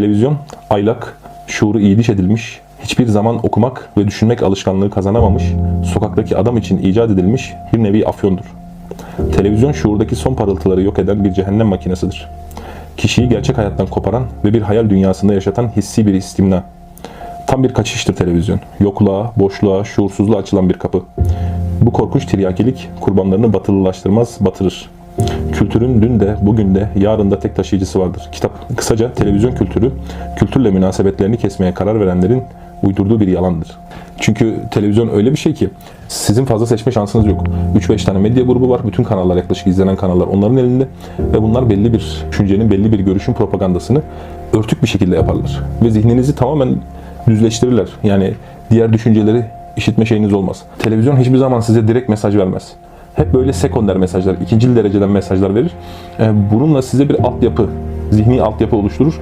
Televizyon aylak, şuuru iyiliş edilmiş, hiçbir zaman okumak ve düşünmek alışkanlığı kazanamamış, sokaktaki adam için icat edilmiş bir nevi afyondur. Televizyon şuurdaki son parıltıları yok eden bir cehennem makinesidir. Kişiyi gerçek hayattan koparan ve bir hayal dünyasında yaşatan hissi bir istimna. Tam bir kaçıştır televizyon. Yokluğa, boşluğa, şuursuzluğa açılan bir kapı. Bu korkunç tiryakilik kurbanlarını batılılaştırmaz, batırır. Kültürün dün de, bugün de, yarın da tek taşıyıcısı vardır. Kitap. Kısaca televizyon kültürü, kültürle münasebetlerini kesmeye karar verenlerin uydurduğu bir yalandır. Çünkü televizyon öyle bir şey ki sizin fazla seçme şansınız yok. 3-5 tane medya grubu var. Bütün kanallar yaklaşık izlenen kanallar onların elinde. Ve bunlar belli bir düşüncenin, belli bir görüşün propagandasını örtük bir şekilde yaparlar. Ve zihninizi tamamen düzleştirirler. Yani diğer düşünceleri işitme şeyiniz olmaz. Televizyon hiçbir zaman size direkt mesaj vermez. Hep böyle sekonder mesajlar, ikinci dereceden mesajlar verir. Ee, Bununla size bir altyapı, zihni altyapı oluşturur